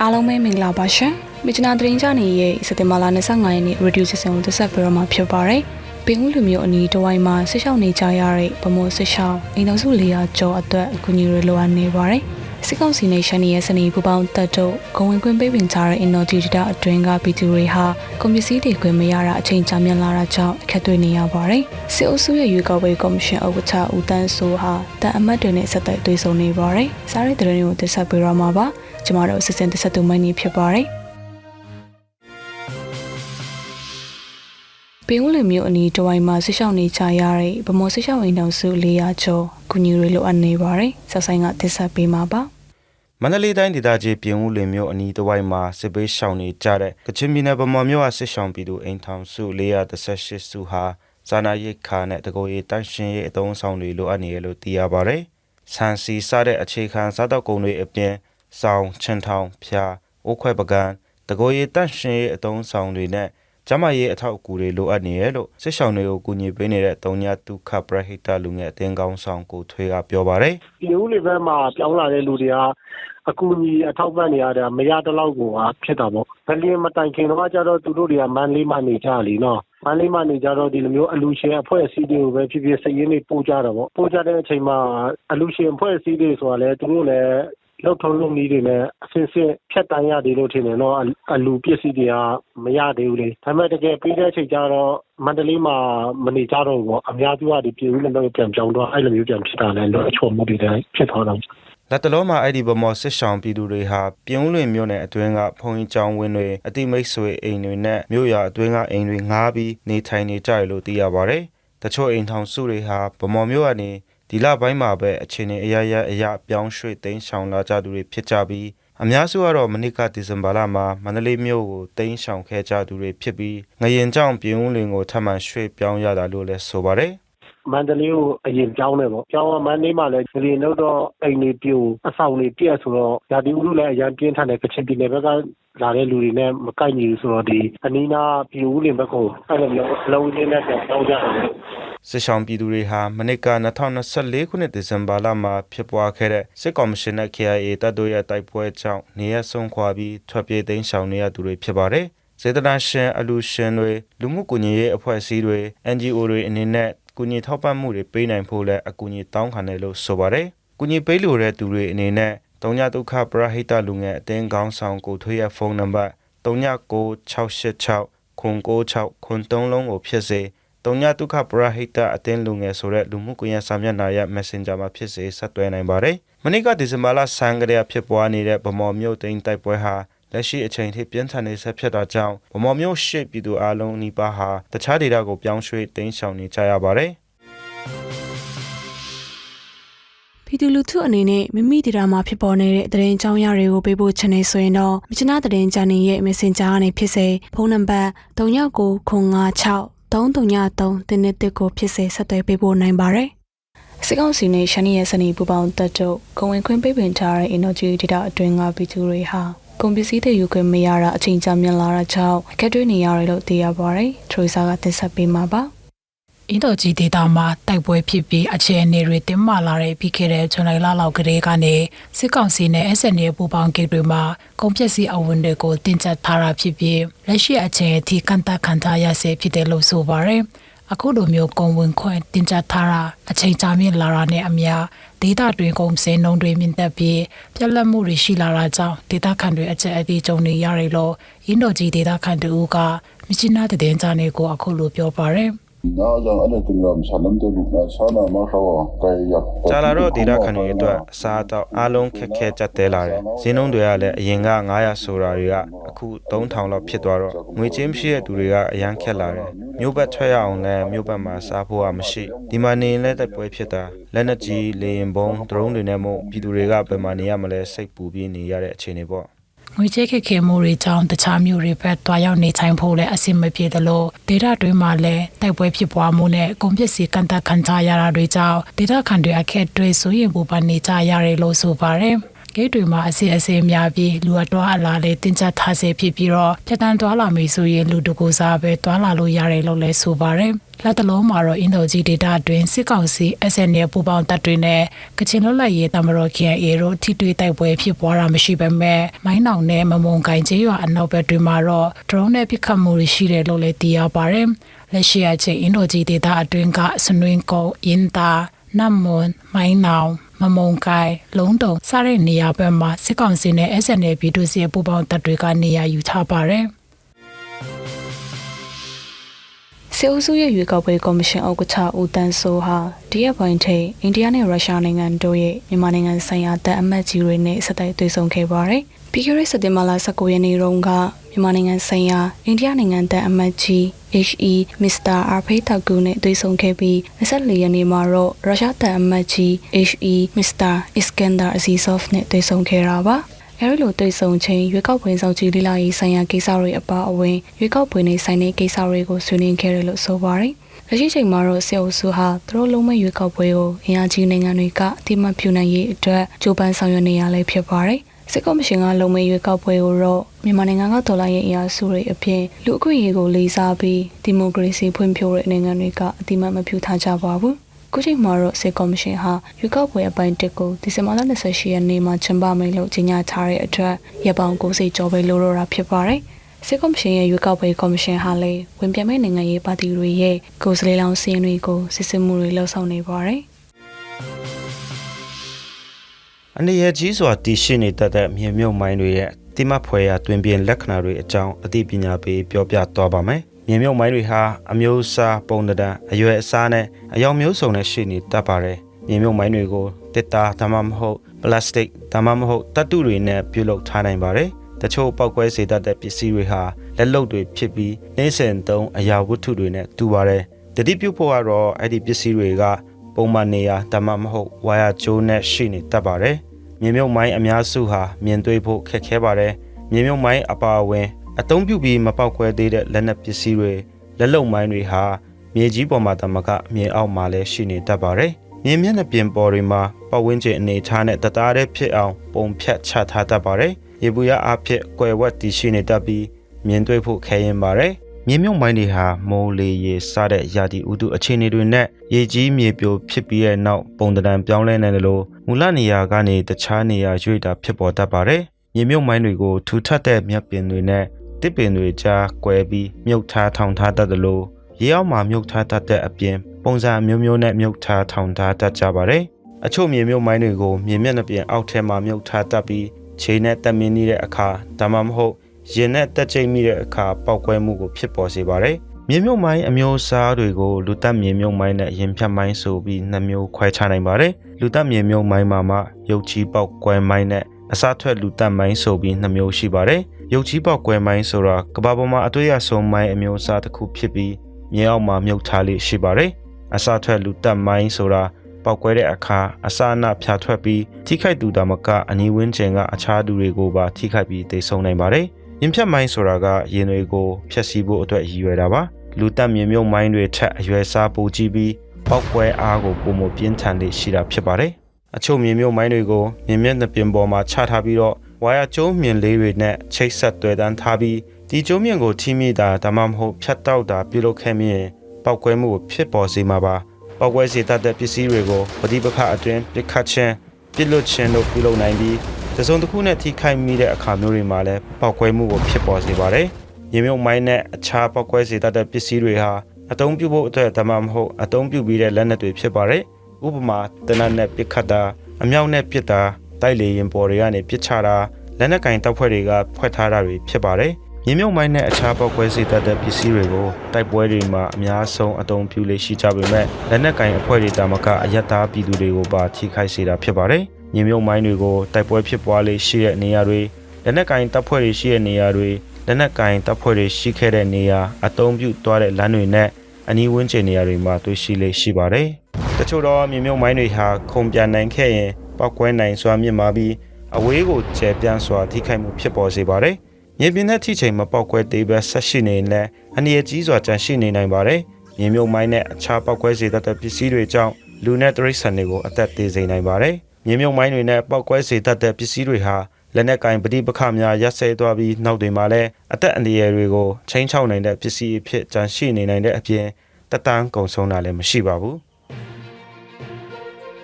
အားလုံးပဲမင်္ဂလာပါရှင်။မြချနာသတင်းကြနေရဲ့စက်တင်ဘာလ25ရက်နေ့ Radio Station ကိုသက်ဆက်ပေးရမှာဖြစ်ပါတယ်။ပင်ဦးလူမျိုးအနီးတစ်ဝိုင်းမှာဆစ်ရှောင်းနေကြရတဲ့ဗမိုးဆစ်ရှောင်းအိမ်တော်စု400ကျော်အတွက်အကူအညီတွေလိုအပ်နေပါတယ်။ စစ်ကောင်စီနေရှင်ရဲ့စနေပူပေါင်းတပ်တို့ဂုံဝင်ခွင့်ပေးပင်ထားတဲ့ Energy Data အတွင်းကဗီဒီယိုတွေဟာကွန်ပျူတာတွေခွင့်မရတာအချိန်ကြာမြင့်လာတာကြောင့်အခက်တွေ့နေရပါတယ်။စစ်အုပ်စုရဲ့ရွေးကောက်ပွဲကော်မရှင်ဥက္ကဋ္ဌဦးတန်းစိုးဟာတန်အမတ်တွေနဲ့ဆက်သွယ်တွေ့ဆုံနေပါတယ်။စားတဲ့တဲ့တွေကိုတက်ဆက်ပေးရမှာပါ။ကျမတို့အစစ်စင်တက်ဆက်သူမိုင်းနေဖြစ်ပါတယ်။ ပင်ဦးလင်မျိုးအနီးတဝိုင်းမှာဆစ်ရှောင်းနေကြရတဲ့ဗမော်ဆစ်ရှောင်းအိမ်တော်စု400ကျော်ကုညီတွေလိုအပ်နေပါတယ်။ဆက်ဆိုင်ကတက်ဆက်ပေးမှာပါ။မန္တလေးတိုင်းဒေသကြီးပြင်ဦးလင်မြို့အနီးတစ်ဝိုက်မှာစစ်ပေးရှောင်နေကြတဲ့ကချင်ပြည်နယ်ဗမာမြို့အစစ်ရှောင်ပြည်သူအိမ်ထောင်စု438စုဟာဇာနာရိတ်ခါနဲ့တကိုယ်ရေးတန့်ရှင်းရေးအသုံးဆောင်တွေလိုအပ်နေရလို့သိရပါဗျ။ဆန်စီစတဲ့အခြေခံစားတောက်ကုန်တွေအပြင်စောင်းချင်ထောင်ဖျားအိုးခွဲပကံတကိုယ်ရေးတန့်ရှင်းရေးအသုံးဆောင်တွေနဲ့ ကျမရေးအထောက်အကူတွေလိုအပ်နေရလို့စစ်ရှောင်တွေကိုကူညီပေးနေတဲ့တုံညာတုခပရဟိတလူငယ်အသင်းကောင်းဆောင်ကိုထွေးကပြောပါဗျ။ဒီဦးလေးဘက်မှာပြောင်းလာတဲ့လူတွေကအကူအညီအထောက်ပံ့နေရတာမရတလောက်ကိုဖြစ်တာပေါ့။ဗလင်းမတိုင်ခင်တော့ကျတော့သူတို့တွေကမန်းလေးမှနေကြလीနော်။မန်းလေးမှနေကြတော့ဒီလိုမျိုးအလူရှင်အဖွဲ့အစည်းတွေကိုပဲဖြစ်ဖြစ်စည်ရင်းတွေပို့ကြတာပေါ့။ပို့ကြတဲ့အချိန်မှာအလူရှင်အဖွဲ့အစည်းတွေဆိုတာလဲသူတို့လည်း လောက်ထုံးလုံးကြီးတွေနဲ့အစင်စင်ဖြတ်တန်းရသေးလို့ထင်တယ်နော်အလူပစ္စည်းတွေကမရသေးဘူးလေဒါပေမဲ့တကယ်ပြီးတဲ့အချိန်ကျတော့မန္တလေးမှာမနေကြတော့ဘူးပေါ့အများစုကဒီပြည်ဦးလည်းပြန်ပြောင်းတော့အဲ့လိုမျိုးပြန်ဖြစ်တာလဲတော့အချုံမှုတွေတိုင်းဖြစ်သွားတော့လက်တလုံးမှာအဲ့ဒီဗမော်စစ်ဆောင်ပြည်သူတွေဟာပြင်းဦးလွင်မြို့နယ်အတွင်းကဖုန်ကြီးကျောင်းဝင်းတွေအတိမိတ်ဆွေအိမ်တွေနဲ့မြို့ရွာအတွင်းကအိမ်တွေငားပြီးနေထိုင်နေကြရလို့သိရပါတယ်။တချို့အိမ်ထောင်စုတွေဟာဗမော်မြို့ကနေ ဒီလပိုင်းမှာပဲအခြေအနေအရရအရပြောင်းရွှေ့သိမ်းဆောင်လာကြသူတွေဖြစ်ကြပြီးအများစုကတော့မနစ်ကဒီဇင်ဘာလမှာမန္တလေးမြို့ကိုတိမ်းရှောင်ခဲ့ကြသူတွေဖြစ်ပြီးငရင်ကြောင့်ပြင်းဦးလင်ကိုထပ်မံရွှေ့ပြောင်းရတာလို့လည်းဆိုပါတယ်။ မန္တလေးကိုအရင်ပြောင်းတယ်ပေါ့ပြောင်းတော့မန္တလေးမှာလည်းဒီနေ့တော့အိမ်တွေပြိုအဆောင်တွေပြက်ဆိုတော့ရာဒီဥလူလည်းအရန်ပြင်းထန်တယ်ကချင်ပြည်နယ်ဘက်ကလာတဲ့လူတွေနဲ့မကိုက်ညီဘူးဆိုတော့ဒီအနီးနာပြိုဦးလင်ဘက်ကိုအဲ့လိုမျိုးအလုံးလေးနဲ့ပြန်ပြောင်းကြတယ်စစ်ဆောင်ပြည်သူတွေဟာမနစ်က2024ခုနှစ်ဒီဇင်ဘာလမှာဖြစ်ပွားခဲ့တဲ့စစ်ကောင်မရှင်နဲ့ KIA တပ်တို့ရဲ့တိုက်ပွဲကြောင့်နေရဆုံးခွာပြီးထွက်ပြေးသိမ်းရှောင်နေရသူတွေဖြစ်ပါတယ်။စေတနာရှင်အလူရှင်တွေလူမှုကူညီရေးအဖွဲ့အစည်းတွေ NGO တွေအနေနဲ့ ကူညီထောက်ပံ့မှုတွေပေးနိုင်ဖို့လည်းအကူအညီတောင်းခံတယ်လို့ဆိုပါတယ်။ကူညီပေးလိုတဲ့သူတွေအနေနဲ့တုံညဒုက္ခပရဟိတလူငယ်အတင်းကောင်းဆောင်ကိုထွေးရဖုန်းနံပါတ်399686ခွန်96ခွန်3လုံးကိုဖြစ်စေတုံညဒုက္ခပရဟိတအတင်းလူငယ်ဆိုတဲ့လူမှုကွန်ရက်စာမျက်နှာရဲ့ Messenger မှာဖြစ်စေဆက်သွယ်နိုင်ပါတယ်။မနေ့ကဒီဇင်ဘာလ10ကရက်ဖြစ်ပွားနေတဲ့ဗမော်မြို့သိမ်းတိုက်ပွဲဟာ လက်ရှိအချိန်ထိပြင်းထန်နေဆက်ဖြစ်တာကြောင့်ဗမော်မြို့ရှိပြည်သူအလုံးအနီးပါးဟာတခြားဒေသကိုပြောင်းရွှေ့တိမ်းရှောင်နေကြရပါတယ်။ပြည်သူလူထုအနေနဲ့မိမိဒေတာမှာဖြစ်ပေါ်နေတဲ့သတင်းကြောင်းရတွေကိုပေးပို့ချင်နေဆိုရင်တော့မြချနာသတင်းချန်နယ်ရဲ့ Messenger ကနေဖြစ်စေဖုန်းနံပါတ်3996 333တင်းနဲ့တစ်ကိုဖြစ်စေဆက်သွယ်ပေးပို့နိုင်ပါတယ်။စစ်ကောင်စီနဲ့ရှမ်းရဲ့စနေပူပေါင်းတပ်တို့ဂုံဝင်ခွင့်ပေးပင်ထားတဲ့ Energy Data အတွင်းကဗီဒီယိုတွေဟာ ကွန်ပျူတာတွေယူခွင့်မရတာအချိန်ကြာမြင့်လာတာကြောင့်အခက်တွေ့နေရတယ်လို့သိရပါတယ်။ထရီဆာကတင်ဆက်ပေးမှာပါ။အင်းတော်ကြီးဒေတာမှာတိုက်ပွဲဖြစ်ပြီးအခြေအနေတွေတင်းမာလာတဲ့ပြီးခဲ့တဲ့ဇွန်လလလောက်ကလေးကနေစစ်ကောင်စီနဲ့ SNL ပူပေါင်းကိတွေမှာကုန်ပစ္စည်းအဝန်တွေကိုတင်ကျပ်ထားတာဖြစ်ပြီးလက်ရှိအချိန်အထိကန့်သတ်ခံထားရဆဲဖြစ်တယ်လို့ဆိုပါရယ် အခုလိုမျိုးကုန်ဝင်ခွင့်တင်ကျပ်ထားတာအချိန်ကြာမြင့်လာတာနဲ့အမျှဒေတာတွင်ကုန်စည်နှုန်းတွေမြင့်တက်ပြီးပြက်လက်မှုတွေရှိလာတာကြောင့်ဒေတာခန့်တွေအကျက်အသေးကြုံနေရတယ်လို့အင်းတော်ကြီးဒေတာခန့်တူကမြချနာတဲ့တင်ကြနေကိုအခုလိုပြောပါရယ် Na zan ala tunram sanam de lu na sana ma khawa kai yak ကြာလာတော့ဒေတာခန်တွေအတွက်အစားအသောက်အားလုံးခက်ခဲကြက်တဲလာတယ်။ဈေးနှုန်းတွေကလည်းအရင်က900ဆိုတာတွေကအခု3000လောက်ဖြစ်သွားတော့ငွေချင်းမရှိတဲ့သူတွေကအရန်ခက်လာတယ်။မြို့ဘက်ထွက်ရအောင်လည်းမြို့ဘက်မှာစားဖို့ကမရှိ။ဒီမှာနေရင်လည်းတိုက်ပွဲဖြစ်တာလက်နက်ကြီးလေရင်ဘုံဒရုန်းတွေနဲ့မို့ပြည်သူတွေကဘယ်မှာနေရမလဲစိတ်ပူပြီးနေရတဲ့အခြေအနေပေါ့။ ငွေချေးခက်ခဲမှုတွေကြောင့်တခြားမျိုးတွေဘက်တွားရောက်နေထိုင်ဖို့လည်းအဆင်မပြေသလိုဒေတာတွင်းမှာလည်းတိုက်ပွဲဖြစ်ပွားမှုနဲ့ကုန်ပစ္စည်းကန်တာခံကြရတာတွေကြောင့်ဒေတာခံတွေအခက်တွေဆိုရင်ပူပန်နေကြရတယ်လို့ဆိုပါတယ် ဂိတ်တွေမှာအစီအစီများပြီးလူအတော်အလားလေးတင်ကျထားစေဖြစ်ပြီးတော့ဖြတ်တန်းသွားလာမိဆိုရင်လူတကူစားပဲသွားလာလို့ရတယ်လို့လည်းဆိုပါတယ်လက်တလုံးမှာတော့အင်ဒိုဂျီဒေတာအတွင်းစစ်ကောင်စီ SNL ပူပေါင်းတပ်တွေနဲ့ကချင်လွတ်လပ်ရေးတမတော် KNA တို့ထိတွေ့တိုက်ပွဲဖြစ်ပွားတာမရှိပေမဲ့မိုင်းနောင်နဲ့မမုံကိုင်ကျေးရွာအနောက်ဘက်တွေမှာတော့ drone နဲ့ပစ်ခတ်မှုတွေရှိတယ်လို့လည်းသိရပါတယ်လက်ရှိအချိန်အင်ဒိုဂျီဒေတာအတွင်းကစနွင်းကုန်းအင်တာနမ်မွန်မိုင်းနောင် မမုံကိုင်လုံးတုံစတဲ့နေရာဘက်မှာစစ်ကောင်စီနဲ့ SNL ပြည်သူ့စစ်ပူပေါင်းတပ်တွေကနေရာယူထားပါတယ်စေအုပ်စုရဲ့ရွေးကောက်ပွဲကော်မရှင်ဥက္ကဋ္ဌဦးတန်းစိုးဟာဒီရက်ပိုင်းထိအိန္ဒိယနဲ့ရုရှားနိုင်ငံတို့ရဲ့မြန်မာနိုင်ငံဆိုင်ရာတပ်အမတ်ကြီးတွေနဲ့ဆက်တိုက်တွေ့ဆုံခဲ့ပါတယ်။ပြီးခဲ့တဲ့စက်တင်ဘာလ19ရက်နေ့တုန်းက မြန်မာနိုင်ငံဆိုင်ရာအိန္ဒိယနိုင်ငံတပ်အမတ်ကြီး HE Mr. Arpay Thakur နဲ့တွေ့ဆုံခဲ့ပြီး24ရက်နေ့မှာတော့ရုရှားတပ်အမတ်ကြီး HE Mr. Iskandar Azizov နဲ့တွေ့ဆုံခဲ့တာပါ။အဲဒီလိုတွေ့ဆုံချိန်ရွေးကောက်ပွဲစောင့်ကြည့်လေ့လာရေးဆိုင်ရာကိစ္စတွေအပါအဝင်ရွေးကောက်ပွဲနဲ့ဆိုင်တဲ့ကိစ္စတွေကိုဆွေးနွေးခဲ့တယ်လို့ဆိုပါတယ်။လက်ရှိချိန်မှာတော့စေအုပ်စုဟာသူတို့လုံးဝရွေးကောက်ပွဲကိုအင်အားကြီးနိုင်ငံတွေကအတိမတ်ပြုနိုင်ရေးအတွက်ကြိုးပမ်းဆောင်ရွက်နေရလဲဖြစ်ပါတယ်။ စစ်ကော်မရှင်ကလုံမေရွေးကောက်ပွဲကိုတော့မြန်မာနိုင်ငံကဒေါ်လာရဲ့အင်အားစုတွေအပြင်လူအခွင့်အရေးကိုလေးစားပြီးဒီမိုကရေစီဖွံ့ဖြိုးတဲ့နိုင်ငံတွေကအတိမတ်မပြုထားကြပါဘူး။ခုချိန်မှာတော့စစ်ကော်မရှင်ဟာရွေးကောက်ပွဲအပိုင်းတစ်ကိုဒီဇင်ဘာလ28ရက်နေ့မှာကျင်းပမယ်လို့ကြေညာထားတဲ့အတွက်ရပ်ပေါင်း90ကျော်ပဲလိုတော့တာဖြစ်ပါတယ်။စစ်ကော်မရှင်ရဲ့ရွေးကောက်ပွဲကော်မရှင်ဟာလည်းဝင်ပြမဲ့နိုင်ငံရေးပါတီတွေရဲ့ကိုယ်စားလှယ်လောင်းစီးရင်တွေကိုစစ်စစ်မှုတွေလှုပ်ဆောင်နေပါတယ်။ အနေရကြီးစွာတည်ရှိနေတတ်တဲ့မြေမြုပ်မိုင်းတွေရဲ့တိမဖွဲရာတွင်ပြင်လက္ခဏာတွေအကြောင်းအသိပညာပေးပြောပြသွားပါမယ်။မြေမြုပ်မိုင်းတွေဟာအမျိုးအစားပုံသဏ္ဍာန်အရွယ်အစားနဲ့အယောင်မျိုးစုံနဲ့ရှိနေတတ်ပါတယ်။မြေမြုပ်မိုင်းတွေကိုတစ်တာဒါမှမဟုတ်ပလတ်စတစ်ဒါမှမဟုတ်တတ်တုတွေနဲ့ပြုလုပ်ထားနိုင်ပါတယ်။တချို့ပောက်ကွဲစေတတ်တဲ့ပစ္စည်းတွေဟာလက်လုပ်တွေဖြစ်ပြီးနှိမ့်စင်သုံးအရာဝတ္ထုတွေနဲ့တူပါတယ်။တတိပြုဖို့ကတော့အဲ့ဒီပစ္စည်းတွေက ပုံမှန်နေရာဒါမှမဟုတ်ဝါယာကျိုးနဲ့ရှိနေတတ်ပါတယ်။မြေမြုပ်မိုင်းအများစုဟာမြင်တွေ့ဖို့ခက်ခဲပါတယ်။မြေမြုပ်မိုင်းအပါအဝင်အသုံးပြုပြီးမပေါက်ကွဲသေးတဲ့လက်နက်ပစ္စည်းတွေလက်လုံမိုင်းတွေဟာမြေကြီးပေါ်မှာတမကမြေအောက်မှာလည်းရှိနေတတ်ပါတယ်။မြေမျက်နှာပြင်ပေါ်တွေမှာပတ်ဝန်းကျင်အနေထားနဲ့တသားတည်းဖြစ်အောင်ပုံဖြတ်ချထားတတ်ပါတယ်။ရေဘူးရအဖြစ်ကွယ်ဝတ်တည်ရှိနေတတ်ပြီးမြင်တွေ့ဖို့ခဲရင်ပါတယ်။ မြေမြုပ်မိုင်းတွေဟာမိုးလေရေစတဲ့ရာသီဥတုအခြေအနေတွေနဲ့ရေကြီးမြေပြိုဖြစ်ပြီးတဲ့နောက်ပုံတံပြောင်းလဲနေတယ်လို့မူလနေရာကနေတခြားနေရာရွေ့တာဖြစ်ပေါ်တတ်ပါတယ်။မြေမြုပ်မိုင်းတွေကိုထူထပ်တဲ့မြက်ပင်တွေနဲ့တစ်ပင်တွေကြားကွဲပြီးမြုပ်ထားထောင်ထားတတ်တယ်လို့ရေအောက်မှာမြုပ်ထားတတ်တဲ့အပြင်ပုံစံမျိုးမျိုးနဲ့မြုပ်ထားထောင်ထားတတ်ကြပါတယ်။အချို့မြေမြုပ်မိုင်းတွေကိုမြေမျက်နှာပြင်အောက်ထဲမှာမြုပ်ထားတတ်ပြီးခြေနဲ့တက်မင်းနေတဲ့အခါဒါမှမဟုတ် ရင်နဲ့တက်ချိတ်မိတဲ့အခါပောက်ကွဲမှုကိုဖြစ်ပေါ်စေပါတယ်။မြေမြုပ်မိုင်းအမျိုးအစားတွေကိုလူတက်မြေမြုပ်မိုင်းနဲ့ရင်ဖြတ်မိုင်းဆိုပြီးနှမျိုးခွဲခြားနိုင်ပါတယ်။လူတက်မြေမြုပ်မိုင်းမှာမှရုပ်ချီပေါက်ကွဲမိုင်းနဲ့အစားထွက်လူတက်မိုင်းဆိုပြီးနှမျိုးရှိပါတယ်။ရုပ်ကြီးပေါက်ကွဲမိုင်းဆိုတာကဘာပေါ်မှာအတွေ့အဆုံမိုင်းအမျိုးအစားတစ်ခုဖြစ်ပြီးမြေအောက်မှာမြုပ်ထားလေးရှိပါတယ်။အစားထွက်လူတက်မိုင်းဆိုတာပောက်ကွဲတဲ့အခါအစာအနဖြာထွက်ပြီးထိခိုက်သူတာမကအနီးဝန်းကျင်ကအခြားသူတွေကိုပါထိခိုက်ပြီးတိတ်ဆုံးနိုင်ပါတယ်။ ရင်ဖြတ်မိုင်းဆိုတာကရင်တွေကိုဖျက်ဆီးဖို့အတွက်ရည်ရွယ်တာပါ။လူတက်မြေမြုပ်မိုင်းတွေထက်အရွယ်စားပိုကြီးပြီးပောက်ကွဲအားကိုပုံမပြင်းထန်လေးရှိတာဖြစ်ပါတယ်။အချို့မြေမြုပ်မိုင်းတွေကိုမြင်မျက်နှာပြင်ပေါ်မှာချထားပြီးတော့ဝါယာကျိုးမြင်လေးတွေနဲ့ချိတ်ဆက်တွေ့တန်းထားပြီးဒီကျိုးမြင်ကိုထိမိတာဒါမှမဟုတ်ဖြတ်တောက်တာပြုလုပ်ခဲ့မြင်ပောက်ကွဲမှုကိုဖြစ်ပေါ်စေမှာပါပောက်ကွဲစေတတ်တဲ့ပစ္စည်းတွေကိုပဋိပက္ခအတွင်းပြစ်ခတ်ခြင်းပြစ်လွတ်ခြင်းတို့ပြုလုပ်နိုင်ပြီး တစုံတစ်ခုနဲ့ထိခိုက်မိတဲ့အခါမျိုးတွေမှာလည်းပောက်ကွဲမှုကိုဖြစ်ပေါ်စေပါတယ်ရေမြုပ်မိုင်းနဲ့အခြားပောက်ကွဲစေတတ်တဲ့ပစ္စည်းတွေဟာအသုံးပြုဖို့အတွက်ဒါမှမဟုတ်အသုံးပြုပြီးတဲ့လက်နက်တွေဖြစ်ပါတယ်ဥပမာတနတ်နဲ့ပစ်ခတ်တာအမြောက်နဲ့ပစ်တာတိုက်လေရင်ပေါ်တွေကနေပစ်ချတာလက်နက်ကင်တပ်ဖွဲ့တွေကဖွဲ့ထားတာတွေဖြစ်ပါတယ်။မြေမြုပ်မိုင်းနဲ့အခြားပောက်ကွဲစေတတ်တဲ့ပစ္စည်းတွေကိုတိုက်ပွဲတွေမှာအများဆုံးအသုံးပြုလေရှိကြပေမဲ့လက်နက်ကင်အဖွဲ့တွေတာမကအယက်သားပြည်သူတွေကိုပါထိခိုက်စေတာဖြစ်ပါတယ်။ မြေမြုပ်မိုင်းတွေကိုတိုက်ပွဲဖြစ်ပွားလေရှိတဲ့နေရာတွေလက်နက်ကင်တပ်ဖွဲ့တွေရှိတဲ့နေရာတွေလက်နက်ကင်တပ်ဖွဲ့တွေရှိခဲ့တဲ့နေရာအသုံးပြုသွားတဲ့လမ်းတွေနဲ့အနီးဝန်းကျင်နေရာတွေမှာတွေ့ရှိလေရှိပါတယ်။တချို့တော့မြေမြုပ်မိုင်းတွေဟာခုံပြန်နိုင်ခဲ့ရင်ပောက်ကွဲနိုင်စွာမြင့်မာပြီးအဝေးကိုကျဲပြန့်စွာထိခိုက်မှုဖြစ်ပေါ်စေပါတယ်။မြေပြင်နဲ့ထိချိန်မပေါက်ကွဲသေးပဲဆက်ရှိနေလဲအနည်းကြီးစွာကြန့်ရှိနေနိုင်ပါတယ်။မြေမြုပ်မိုင်းနဲ့အခြားပေါက်ကွဲစေတတ်တဲ့ပစ္စည်းတွေကြောင့်လူနဲ့တရိတ်ဆန်တွေကိုအသက်သေးစေနိုင်ပါတယ်။ မြေမြုပ်မိုင်းတွေနဲ့ပောက်ကွဲစေတတ်တဲ့ပစ္စည်းတွေဟာလက်နက်ကင်ပဋိပက္ခများရပ်ဆဲသွားပြီးနောက်တွင်မှလည်းအသက်အန္တရာယ်တွေကိုချိန်ချောက်နိုင်တဲ့ပစ္စည်းအဖြစ်ကြန့်ရှိနေနိုင်တဲ့အပြင်တက်တန်းကုံဆုံးတာလည်းမရှိပါဘူး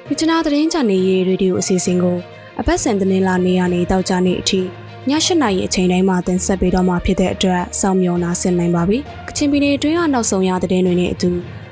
မြချနာသတင်းချန်နယ်ရဲ့ရေဒီယိုအစီအစဉ်ကိုအပတ်စဉ်သတင်းလာနေရနေတောက်ကြနေအထိည၈နာရီအချိန်တိုင်းမှာတင်ဆက်ပေးတော့မှာဖြစ်တဲ့အတွက်စောင့်မျှော်နာဆင်နိုင်ပါပြီ။ကချင်ပြည်နယ်အတွင်းကနောက်ဆုံးရသတင်းတွေနဲ့အတူ